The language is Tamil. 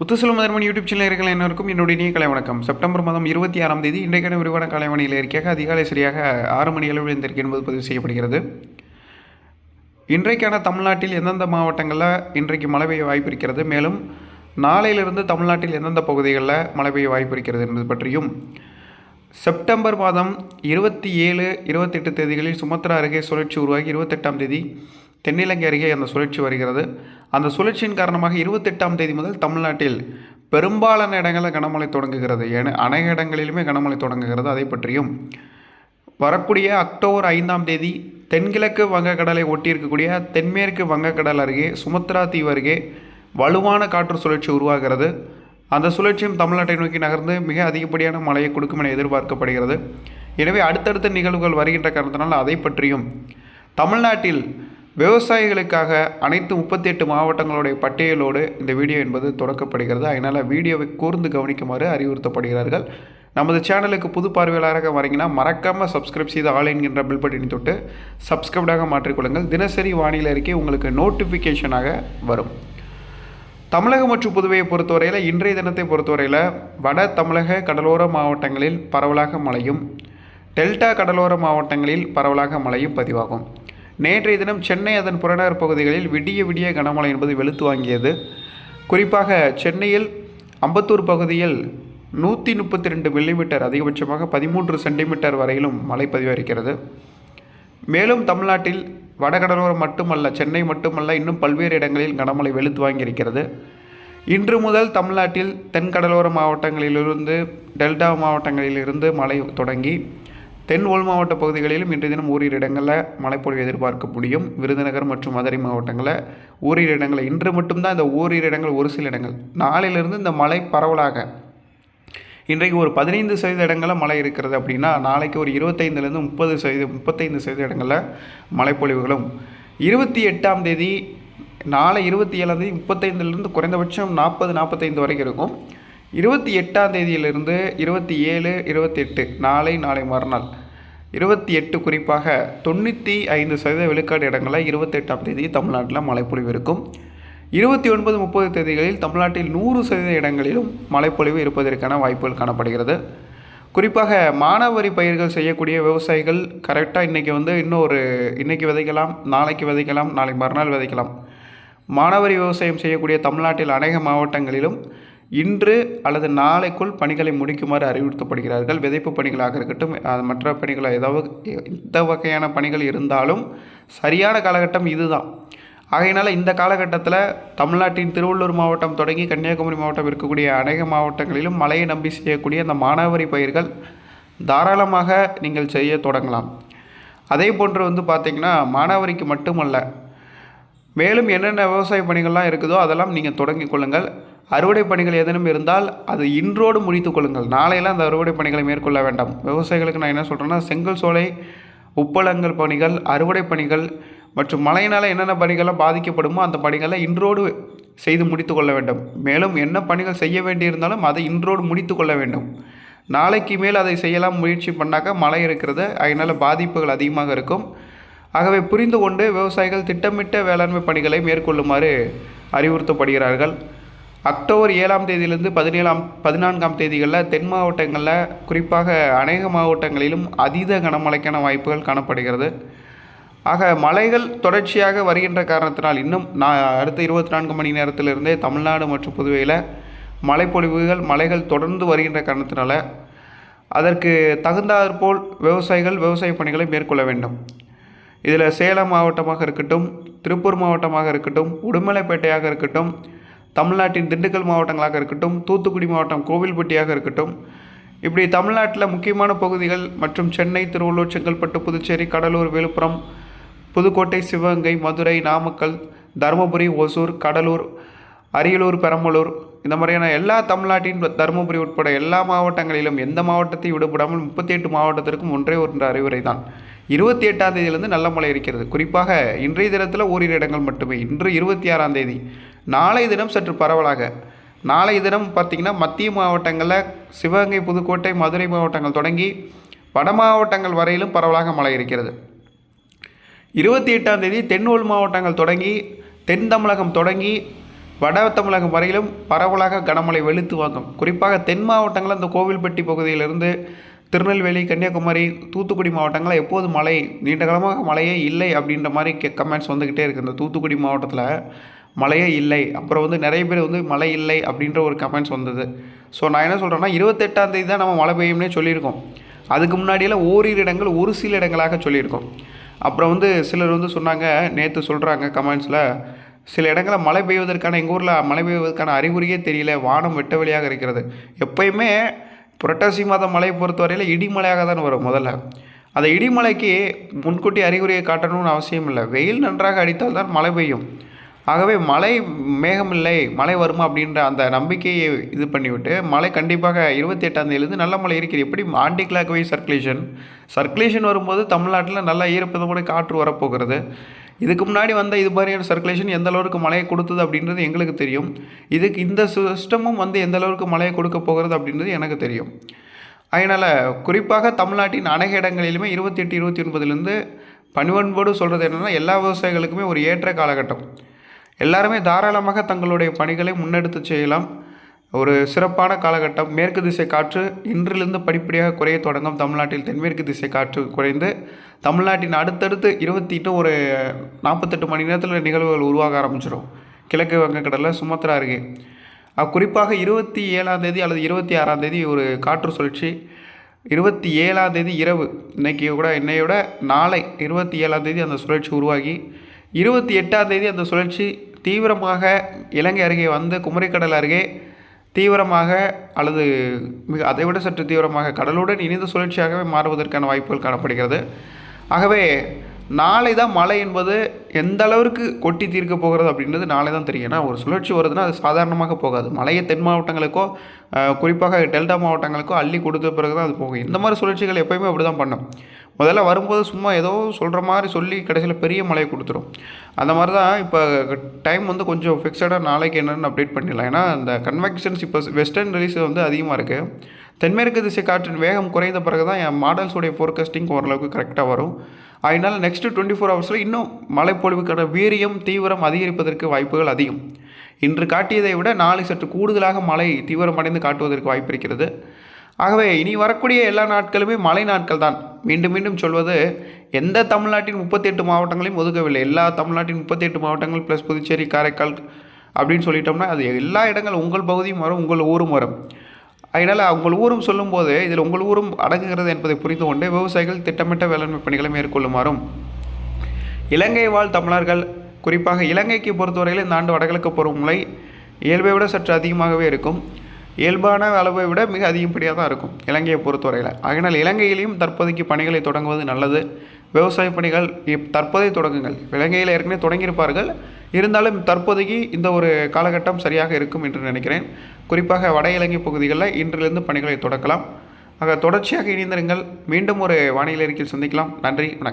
முத்துசெல்வம் மதர்மன் யூடியூப் சேனல் இருக்கிற அனைவருக்கும் என்னுடைய இனிய கலை வணக்கம். செப்டம்பர் மாதம் இருபத்தி ஆறாம் தேதி இன்றைக்கான விரிவான கலைவணியில் இருக்கையாக அதிகாலை சரியாக ஆறு மணி அளவில் இருந்திருக்கு என்பது பதிவு செய்யப்படுகிறது. இன்றைக்கான தமிழ்நாட்டில் எந்தெந்த மாவட்டங்களில் இன்றைக்கு மழை பெய்ய வாய்ப்பு இருக்கிறது? மேலும் நாளையிலிருந்து தமிழ்நாட்டில் எந்தெந்த பகுதிகளில் மழை பெய்ய வாய்ப்பு இருக்கிறது என்பது பற்றியும் செப்டம்பர் மாதம் இருபத்தி ஏழு இருபத்தெட்டு தேதிகளில் சுமத்ரா அருகே சுழற்சி உருவாகி இருபத்தெட்டாம் தேதி தென்னிலங்கை அருகே அந்த சுழற்சி வருகிறது. அந்த சுழற்சியின் காரணமாக இருபத்தெட்டாம் தேதி முதல் தமிழ்நாட்டில் பெரும்பாலான இடங்களில் கனமழை தொடங்குகிறது. என அநேக இடங்களிலுமே கனமழை தொடங்குகிறது. அதை பற்றியும் வரக்கூடிய அக்டோபர் ஐந்தாம் தேதி தென்கிழக்கு வங்கக்கடலை ஒட்டியிருக்கக்கூடிய தென்மேற்கு வங்கக்கடல் அருகே சுமத்ரா தீவு அருகே வலுவான காற்று சுழற்சி உருவாகிறது. அந்த சுழற்சியும் தமிழ்நாட்டை நோக்கி நகர்ந்து மிக அதிகப்படியான மழையை கொடுக்கும் என எதிர்பார்க்கப்படுகிறது. எனவே அடுத்தடுத்த நிகழ்வுகள் வருகின்ற காரணத்தினால் அதை பற்றியும் தமிழ்நாட்டில் விவசாயிகளுக்காக அனைத்து முப்பத்தி எட்டு மாவட்டங்களுடைய பட்டியலோடு இந்த வீடியோ என்பது தொடக்கப்படுகிறது. அதனால் வீடியோவை கூர்ந்து கவனிக்குமாறு அறிவுறுத்தப்படுகிறார்கள். நமது சேனலுக்கு புது பார்வையாளராக வரீங்கன்னா மறக்காமல் சப்ஸ்கிரைப் செய்து ஆல் என்கின்ற பில் பட்டினி தொட்டு சப்ஸ்கிரைப்டாக மாற்றிக்கொள்ளுங்கள். தினசரி வானிலை அறிக்கை உங்களுக்கு நோட்டிஃபிகேஷனாக வரும். தமிழகம் மற்றும் புதுவையை பொறுத்தவரையில் இன்றைய தினத்தை பொறுத்தவரையில் வட தமிழக கடலோர மாவட்டங்களில் பரவலாக மழையும் டெல்டா கடலோர மாவட்டங்களில் பரவலாக மழையும் பதிவாகும். நேற்றைய தினம் சென்னை அதன் புறநகர் பகுதிகளில் விடிய விடிய கனமழை என்பது வெளுத்து வாங்கியது. குறிப்பாக சென்னையில் அம்பத்தூர் பகுதியில் நூற்றி முப்பத்தி ரெண்டு மில்லிமீட்டர் அதிகபட்சமாக பதிமூன்று சென்டிமீட்டர் வரையிலும் மழை பதிவாகிறது மேலும் தமிழ்நாட்டில் வடகடலோரம் மட்டுமல்ல சென்னை மட்டுமல்ல இன்னும் பல்வேறு இடங்களில் கனமழை வெளுத்து வாங்கியிருக்கிறது. இன்று முதல் தமிழ்நாட்டில் தென்கடலோர மாவட்டங்களிலிருந்து டெல்டா மாவட்டங்களிலிருந்து மழை தொடங்கி தென் உள் மாவட்ட பகுதிகளிலும் இன்றைய தினம் ஓரிரு இடங்களில் மழைப்பொழிவு எதிர்பார்க்க முடியும். விருதுநகர் மற்றும் மதுரை மாவட்டங்களில் ஓரிரு இடங்களில். இன்று மட்டும்தான் இந்த ஓரிரு இடங்கள் ஒரு சில இடங்கள். நாளையிலிருந்து இந்த மழை பரவலாக. இன்றைக்கு ஒரு பதினைந்து சதவீத இடங்களில் மழை இருக்கிறது அப்படின்னா நாளைக்கு ஒரு இருபத்தைந்துலேருந்து முப்பது சதவீத முப்பத்தைந்து சதவீத இடங்களில் மழைப்பொழிவுகளும். இருபத்தி எட்டாம் தேதி நாளை இருபத்தி ஏழாம் தேதி முப்பத்தைந்துலேருந்து குறைந்தபட்சம் நாற்பது நாற்பத்தைந்து வரைக்கும் இருக்கும். இருபத்தி எட்டாம் தேதியிலிருந்து இருபத்தி ஏழு இருபத்தெட்டு நாளை நாளை மறுநாள். இருபத்தி எட்டு குறிப்பாக தொண்ணூற்றி ஐந்து சதவீத விழுக்காடு இடங்களில் இருபத்தெட்டாம் தேதி தமிழ்நாட்டில் மழைப்பொழிவு இருக்கும். இருபத்தி ஒன்பது முப்பது தேதிகளில் தமிழ்நாட்டில் நூறு சதவீத இடங்களிலும் மழைப்பொழிவு இருப்பதற்கான வாய்ப்புகள் காணப்படுகிறது. குறிப்பாக மானாவாரி பயிர்கள் செய்யக்கூடிய விவசாயிகள் கரெக்டாக இன்றைக்கி வந்து இன்னும் ஒரு இன்றைக்கி விதைக்கலாம் நாளைக்கு விதைக்கலாம் நாளை மறுநாள் விதைக்கலாம். மானாவரி விவசாயம் செய்யக்கூடிய தமிழ்நாட்டில் அநேக மாவட்டங்களிலும் இன்று அல்லது நாளைக்குள் பணிகளை முடிக்குமாறு அறிவுறுத்தப்படுகிறார்கள். விதைப்பு பணிகளாக இருக்கட்டும் மற்ற பணிகள் ஏதாவது எந்த வகையான பணிகள் இருந்தாலும் சரியான காலகட்டம் இதுதான். ஆகையினால் இந்த காலகட்டத்தில் தமிழ்நாட்டின் திருவள்ளூர் மாவட்டம் தொடங்கி கன்னியாகுமரி மாவட்டம் இருக்கக்கூடிய அநேக மாவட்டங்களிலும் மழையை நம்பி செய்யக்கூடிய அந்த மானாவரி பயிர்கள் தாராளமாக நீங்கள் செய்ய தொடங்கலாம். அதே போன்று வந்து பார்த்திங்கன்னா மானாவரிக்கு மட்டுமல்ல மேலும் என்னென்ன விவசாய பணிகள்லாம் இருக்குதோ அதெல்லாம் நீங்கள் தொடங்கி கொள்ளுங்கள். அறுவடை பணிகள் ஏதேனும் இருந்தால் அது இன்றோடு முடித்து கொள்ளுங்கள். நாளையெல்லாம் அந்த அறுவடை பணிகளை மேற்கொள்ள வேண்டாம். விவசாயிகளுக்கு நான் என்ன சொல்கிறேன்னா செங்கல் சோலை உப்பளங்கள் பணிகள் அறுவடை பணிகள் மற்றும் மழையினால் என்னென்ன பணிகள்லாம் பாதிக்கப்படுமோ அந்த பணிகளை இன்றோடு செய்து முடித்து கொள்ள வேண்டும். மேலும் என்ன பணிகள் செய்ய வேண்டியிருந்தாலும் அதை இன்றோடு முடித்து கொள்ள வேண்டும். நாளைக்கு மேல் அதை செய்யலாம் முயற்சி பண்ணாக்க மழை இருக்கிறது. அதனால் பாதிப்புகள் அதிகமாக இருக்கும். ஆகவே புரிந்து கொண்டு விவசாயிகள் திட்டமிட்ட வேளாண்மை பணிகளை மேற்கொள்ளுமாறு அறிவுறுத்தப்படுகிறார்கள். அக்டோபர் ஏழாம் தேதியிலிருந்து பதினேழாம் பதினான்காம் தேதிகளில் தென் மாவட்டங்களில் குறிப்பாக அநேக மாவட்டங்களிலும் அதீத கனமழைக்கான வாய்ப்புகள் காணப்படுகிறது. ஆக மழைகள் தொடர்ச்சியாக வருகின்ற காரணத்தினால் இன்னும் நான் அடுத்த இருபத்தி நான்கு மணி நேரத்திலிருந்தே தமிழ்நாடு மற்றும் புதுவையில் மழைப்பொழிவுகள் மழைகள் தொடர்ந்து வருகின்ற காரணத்தினால அதற்கு தகுந்தாற்போல் விவசாயிகள் விவசாய பணிகளை மேற்கொள்ள வேண்டும். இதில் சேலம் மாவட்டமாக இருக்கட்டும் திருப்பூர் மாவட்டமாக இருக்கட்டும் உடுமலைப்பேட்டையாக இருக்கட்டும் தமிழ்நாட்டின் திண்டுக்கல் மாவட்டங்களாக இருக்கட்டும் தூத்துக்குடி மாவட்டம் கோவில்பட்டியாக இருக்கட்டும் இப்படி தமிழ்நாட்டில் முக்கியமான பகுதிகள் மற்றும் சென்னை திருவள்ளூர் செங்கல்பட்டு புதுச்சேரி கடலூர் விழுப்புரம் புதுக்கோட்டை சிவகங்கை மதுரை நாமக்கல் தருமபுரி ஒசூர் கடலூர் அரியலூர் பெரம்பலூர் இந்த மாதிரியான எல்லா தமிழ்நாட்டின் தருமபுரி உட்பட எல்லா மாவட்டங்களிலும் எந்த மாவட்டத்தை விடுபடாமல் முப்பத்தி எட்டு மாவட்டத்திற்கும் ஒன்றே ஒன்று அறிவுரை தான். இருபத்தி எட்டாம் தேதியிலிருந்து நல்ல மழை இருக்கிறது. குறிப்பாக இன்றைய தினத்தில் ஓரிரு இடங்கள் மட்டுமே. இன்று இருபத்தி ஆறாம் தேதி. நாளை தினம் சற்று பரவலாக. நாளை தினம் பார்த்திங்கன்னா மத்திய மாவட்டங்களில் சிவகங்கை புதுக்கோட்டை மதுரை மாவட்டங்கள் தொடங்கி வட மாவட்டங்கள் வரையிலும் பரவலாக மழை இருக்கிறது. இருபத்தி எட்டாம் தேதி தென் மாவட்டங்கள் தொடங்கி தென் தமிழகம் தொடங்கி வட தமிழகம் வரையிலும் பரவலாக கனமழை வெளுத்து வாங்கும் குறிப்பாக தென் மாவட்டங்களில் இந்த கோவில்பட்டி பகுதியிலிருந்து திருநெல்வேலி கன்னியாகுமரி தூத்துக்குடி மாவட்டங்களில் எப்போது மழை நீண்ட காலமாக மழையே இல்லை அப்படின்ற மாதிரி கமெண்ட்ஸ் வந்துக்கிட்டே இருக்குது இந்த தூத்துக்குடி மாவட்டத்தில் மழையே இல்லை. அப்புறம் வந்து நிறைய பேர் வந்து மழை இல்லை அப்படின்ற ஒரு கமெண்ட்ஸ் வந்தது. ஸோ நான் என்ன சொல்கிறேன்னா இருபத்தெட்டாந்தேதி தான் நம்ம மழை பெய்யும்னே சொல்லியிருக்கோம். அதுக்கு முன்னாடியெல்லாம் ஓரிரு இடங்கள் ஒரு சில இடங்களாக சொல்லியிருக்கோம். அப்புறம் வந்து சிலர் வந்து சொன்னாங்க நேற்று சொல்கிறாங்க கமெண்ட்ஸில் சில இடங்களில் மழை பெய்வதற்கான எங்கள் ஊரில் மழை பெய்வதற்கான அறிகுறியே தெரியல வானம் வெட்ட வெளியாக இருக்கிறது. எப்பயுமே புரட்டாசி மாதம் மழையை பொறுத்தவரையில் இடிமலையாக தான் வரும் முதல்ல. அந்த இடிமலைக்கு முன்கூட்டி அறிகுறியை காட்டணும்னு அவசியம் இல்லை. வெயில் நன்றாக அடித்தால் தான் மழை பெய்யும். ஆகவே மழை மேகமில்லை மழை வருமா அப்படின்ற அந்த நம்பிக்கையை இது பண்ணிவிட்டு மழை கண்டிப்பாக இருபத்தி எட்டாம் நல்ல மழை இருக்குது எப்படி? Anticlockwise circulation circulation வரும்போது தமிழ்நாட்டில் நல்லா ஈரப்பதமான காற்று வரப்போகிறது. இதுக்கு முன்னாடி வந்த இது மாதிரியான சர்க்குலேஷன் எந்த அளவுக்கு மழையை கொடுத்தது அப்படின்றது எங்களுக்கு தெரியும். இதுக்கு இந்த சிஸ்டமும் வந்து எந்த அளவுக்கு மழையை கொடுக்க போகிறது அப்படின்றது எனக்கு தெரியும். அதனால் குறிப்பாக தமிழ்நாட்டின் அநேக இடங்களிலுமே இருபத்தி எட்டு இருபத்தி ஒன்பதுலேருந்து பணிவன்போடு சொல்கிறது என்னென்னா எல்லா விவசாயிகளுக்குமே ஒரு ஏற்ற காலகட்டம். எல்லாருமே தாராளமாக தங்களுடைய பணிகளை முன்னெடுத்து செய்யலாம். ஒரு சிறப்பான காலகட்டம். மேற்கு திசை காற்று இன்றிலிருந்து படிப்படியாக குறைய தொடங்கும். தமிழ்நாட்டில் தென்மேற்கு திசை காற்று குறைந்து தமிழ்நாட்டின் அடுத்தடுத்து இருபத்தி எட்டு ஒரு நாற்பத்தெட்டு மணி நேரத்தில் நிகழ்வுகள் உருவாக ஆரம்பிச்சிடும் கிழக்கு வங்கக்கடலில் சுமத்ரா அருகே. குறிப்பாக இருபத்தி ஏழாம் தேதி அல்லது இருபத்தி ஆறாம் தேதி ஒரு காற்று சுழற்சி. இருபத்தி ஏழாம் தேதி இரவு. இன்னைக்கு கூட என்னையோட நாளை இருபத்தி ஏழாம் தேதி அந்த சுழற்சி உருவாகி இருபத்தி எட்டாம் தேதி அந்த சுழற்சி தீவிரமாக இலங்கை அருகே வந்து குமரிக்கடல் அருகே தீவிரமாக அல்லது மிக அதை விட சற்று தீவிரமாக கடலுடன் இணைந்த சுழற்சியாகவே மாறுவதற்கான வாய்ப்புகள் காணப்படுகிறது. ஆகவே நாளை தான் மழை என்பது எந்த அளவிற்கு கொட்டி தீர்க்க போகிறது அப்படின்றது நாளை தான் தெரியும். ஏன்னா ஒரு சுழற்சி வருதுன்னா அது சாதாரணமாக போகாது. மழையை தென் மாவட்டங்களுக்கோ குறிப்பாக டெல்டா மாவட்டங்களுக்கோ அள்ளி கொடுத்த பிறகு தான் அது போகும். இந்த மாதிரி சுழற்சிகள் எப்போயுமே அப்படி தான் பண்ணும். முதல்ல வரும்போது சும்மா ஏதோ சொல்கிற மாதிரி சொல்லி கடைசியில் பெரிய மழையை கொடுத்துரும். அந்த மாதிரி தான் இப்போ டைம் வந்து கொஞ்சம் ஃபிக்ஸடாக நாளைக்கு என்னென்னு அப்டேட் பண்ணிடலாம். ஏன்னா இந்த கன்வெக்ஷன்ஸ் இப்போ வெஸ்டர்ன் ரிலீஸ் வந்து அதிகமாக இருக்குது தென்மேற்கு திசை காற்றின் வேகம் குறைந்த பிறகு தான் என் மாடல்ஸுடைய ஃபோர்காஸ்டிங் ஓரளவுக்கு கரெக்டாக வரும். அதனால் நெக்ஸ்ட்டு டுவெண்ட்டி ஃபோர் ஹவர்ஸில் இன்னும் மழைப்பொழிவுக்கான வீரியம் தீவிரம் அதிகரிப்பதற்கு வாய்ப்புகள் அதிகம். இன்று காட்டியதை விட நாளை சற்று கூடுதலாக மழை தீவிரமடைந்து காட்டுவதற்கு வாய்ப்பு இருக்கிறது. ஆகவே இனி வரக்கூடிய எல்லா நாட்களுமே மழை நாட்கள் தான் மீண்டும் மீண்டும் சொல்வது எந்த தமிழ்நாட்டின் முப்பத்தெட்டு மாவட்டங்களையும் ஒதுக்கவில்லை. எல்லா தமிழ்நாட்டின் முப்பத்தெட்டு மாவட்டங்கள் ப்ளஸ் புதுச்சேரி காரைக்கால் அப்படின்னு சொல்லிட்டோம்னா அது எல்லா இடங்கள் உங்கள் பகுதியும் வரும் உங்கள் ஊரும் வரும். அதனால் உங்கள் ஊரும் சொல்லும்போது இதில் உங்கள் ஊரும் அடங்குகிறது என்பதை புரிந்து கொண்டு விவசாயிகள் திட்டமிட்ட வேளாண்மை பணிகளை மேற்கொள்ளுமாறும். இலங்கை வாழ் தமிழர்கள் குறிப்பாக இலங்கைக்கு பொறுத்தவரையில் இந்த ஆண்டு வடகிழக்கு பருவமழை இயல்பை விட சற்று அதிகமாகவே இருக்கும். இயல்பான அளவை விட மிக அதிகப்படியாக தான் இருக்கும் இலங்கையை பொறுத்தவரையில். அதனால் இலங்கையிலையும் தற்போதைக்கு பணிகளை தொடங்குவது நல்லது. விவசாய பணிகள் இப் தற்போதைய தொடங்குங்கள். இலங்கையில் ஏற்கனவே தொடங்கியிருப்பார்கள். இருந்தாலும் தற்போதைக்கு இந்த ஒரு காலகட்டம் சரியாக இருக்கும் என்று நினைக்கிறேன். குறிப்பாக வட இலங்கை பகுதிகளில் இன்றிலிருந்து பணிகளை தொடக்கலாம். ஆக தொடர்ச்சியாக இணைந்திருங்கள். மீண்டும் ஒரு வானிலை அறிக்கையில் சந்திக்கலாம். நன்றி வணக்கம்.